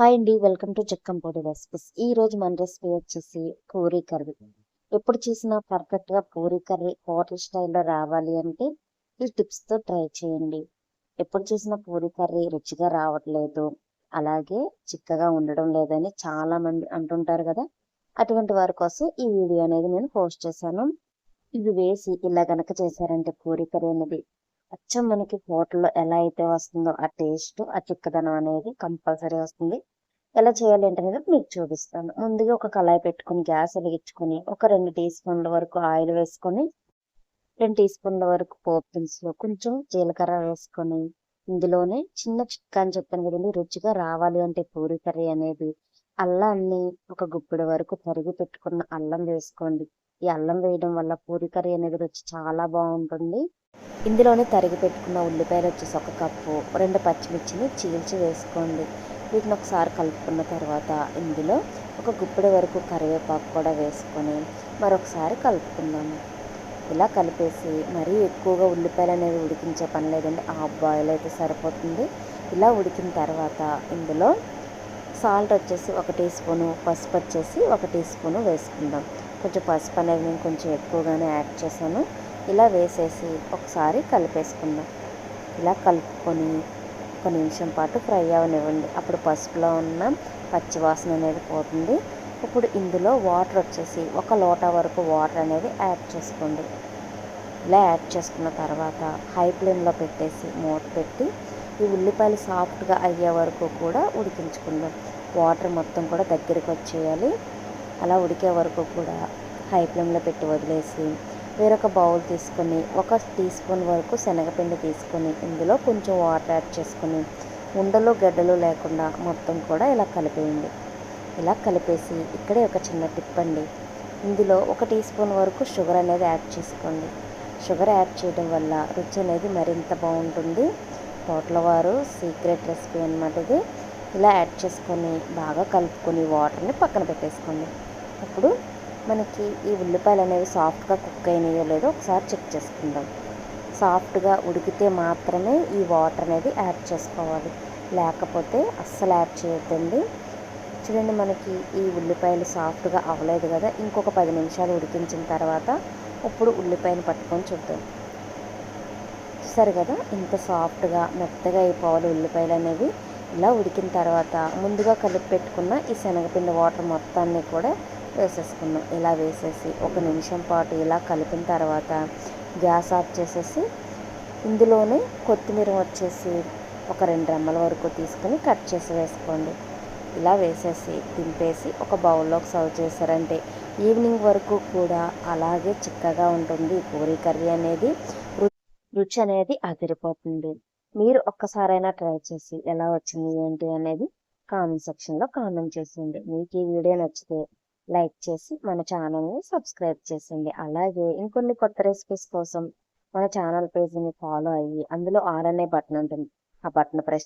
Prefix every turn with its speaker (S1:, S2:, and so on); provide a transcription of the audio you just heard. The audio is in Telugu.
S1: హాయ్ అండి వెల్కమ్ టు చెక్కంపొడి రెసిపీస్. ఈ రోజు మన రెసిపీ వచ్చేసి పూరీ కర్రీ. ఎప్పుడు చేసినా పర్ఫెక్ట్గా పూరీ కర్రీ హోటల్ స్టైల్లో రావాలి అంటే ఈ టిప్స్తో ట్రై చేయండి. ఎప్పుడు చూసినా పూరీ కర్రీ రుచిగా రావట్లేదు అలాగే చిక్కగా ఉండడం లేదని చాలా మంది అంటుంటారు కదా. అటువంటి వారి కోసం ఈ వీడియో అనేది నేను పోస్ట్ చేశాను. ఇది వేసి ఇలా గనక చేశారంటే పూరీ కర్రీ అనేది అచ్చం మనకి హోటల్లో ఎలా అయితే వస్తుందో ఆ టేస్ట్ ఆ చిక్కదనం అనేది కంపల్సరీ వస్తుంది. ఎలా చేయాలి అంటే మీకు చూపిస్తాను. ముందుగా ఒక కళాయి పెట్టుకుని గ్యాస్ వెలిగించుకొని ఒక రెండు టీ స్పూన్ల వరకు ఆయిల్ వేసుకొని రెండు టీ స్పూన్ల వరకు పోపు దినుసులు కొంచెం జీలకర్ర వేసుకొని ఇందులోనే చిన్న చిక్క అని చెప్పాను కదండి రుచిగా రావాలి అంటే పూరి కర్రీ అనేది అల్లాన్ని ఒక గుప్పిడి వరకు తరిగి పెట్టుకున్న అల్లం వేసుకోండి. ఈ అల్లం వేయడం వల్ల పూరి కర్రీ అనేది రుచి చాలా బాగుంటుంది. ఇందులోనే తరిగి పెట్టుకున్న ఉల్లిపాయలు వచ్చేసి ఒక కప్పు రెండు పచ్చిమిర్చిని చీల్చి వేసుకోండి. వీటిని ఒకసారి కలుపుకున్న తర్వాత ఇందులో ఒక గుప్పిడి వరకు కరివేపాకు కూడా వేసుకొని మరొకసారి కలుపుకుందాము ఇలా కలిపేసి మరీ ఎక్కువగా ఉల్లిపాయలు అనేవి ఉడికించే పని లేదండి. హాఫ్ బాయిల్ అయితే సరిపోతుంది. ఇలా ఉడికిన తర్వాత ఇందులో సాల్ట్ వచ్చేసి ఒక టీ స్పూను పసుపు వచ్చేసి ఒక టీ స్పూను వేసుకుందాం. కొంచెం పసుపు అనేది నేను కొంచెం ఎక్కువగానే యాడ్ చేశాను. ఇలా వేసేసి ఒకసారి కలిపేసుకుందాం. ఇలా కలుపుకొని ఒక నిమిషం పాటు ఫ్రై అవనివ్వండి. అప్పుడు పసుపులో ఉన్న పచ్చివాసన అనేది పోతుంది. ఇప్పుడు ఇందులో వాటర్ వచ్చేసి ఒక లోటా వరకు వాటర్ అనేది యాడ్ చేసుకోండి. ఇలా యాడ్ చేసుకున్న తర్వాత హై ఫ్లేమ్లో పెట్టేసి మూత పెట్టి ఈ ఉల్లిపాయలు సాఫ్ట్గా అయ్యే వరకు కూడా ఉడికించుకుందాం. వాటర్ మొత్తం కూడా దగ్గరికి వచ్చేయాలి. అలా ఉడికే వరకు కూడా హై ఫ్లేమ్లో పెట్టి వదిలేసి వేరొక బౌల్ తీసుకొని ఒక టీ స్పూన్ వరకు శనగపిండి తీసుకొని ఇందులో కొంచెం వాటర్ యాడ్ చేసుకొని ఉండలు గడ్డలు లేకుండా మొత్తం కూడా ఇలా కలిపేయండి. ఇలా కలిపేసి ఇక్కడే ఒక చిన్న టిప్ అండి. ఇందులో ఒక టీ స్పూన్ వరకు షుగర్ అనేది యాడ్ చేసుకోండి. షుగర్ యాడ్ చేయడం వల్ల రుచి అనేది మరింత బాగుంటుంది. హోటల్ వారు సీక్రెట్ రెసిపీ అనమాట ఇది. ఇలా యాడ్ చేసుకొని బాగా కలుపుకొని వాటర్ని పక్కన పెట్టేసుకోండి. ఇప్పుడు మనకి ఈ ఉల్లిపాయలు అనేవి సాఫ్ట్గా కుక్ అయినాయో లేదో ఒకసారి చెక్ చేసుకుందాం. సాఫ్ట్గా ఉడికితే మాత్రమే ఈ వాటర్ అనేది యాడ్ చేసుకోవాలి. లేకపోతే అస్సలు యాడ్ చేయొద్దండి. చూడండి మనకి ఈ ఉల్లిపాయలు సాఫ్ట్గా అవ్వలేదు కదా ఇంకొక పది నిమిషాలు ఉడికించిన తర్వాత ఇప్పుడు ఉల్లిపాయను పట్టుకొని చూద్దాం. చూసారు కదా ఇంత సాఫ్ట్గా మెత్తగా అయిపోవాలి ఉల్లిపాయలు అనేవి. ఇలా ఉడికిన తర్వాత ముందుగా కలిపి పెట్టుకున్న ఈ శనగపిండి వాటర్ మొత్తాన్ని కూడా వేసేసుకున్నాం. ఇలా వేసేసి ఒక నిమిషం పాటు ఇలా కలిపిన తర్వాత గ్యాస్ ఆఫ్ చేసేసి ఇందులోనే కొత్తిమీర వచ్చేసి ఒక రెండు రెమ్మల వరకు తీసుకొని కట్ చేసి వేసుకోండి. ఇలా వేసేసి దింపేసి ఒక బౌల్లోకి సర్వ్ చేశారంటే ఈవినింగ్ వరకు కూడా అలాగే చిక్కగా ఉంటుంది. పూరీ కర్రీ అనేది రుచి అనేది అదిరిపోతుంది. మీరు ఒక్కసారైనా ట్రై చేసి ఎలా వచ్చింది ఏంటి అనేది కామెంట్ సెక్షన్లో కామెంట్ చేసేయండి. మీకు ఈ వీడియో నచ్చితే లైక్ చేసి మన ఛానల్ని సబ్స్క్రైబ్ చేసేయండి. అలాగే ఇంకొన్ని కొత్త రెసిపీస్ కోసం మన ఛానల్ పేజ్ని ఫాలో అయ్యి అందులో ఆర్ అనే బటన్ ఉంటుంది. ఆ బటన్ ప్రెస్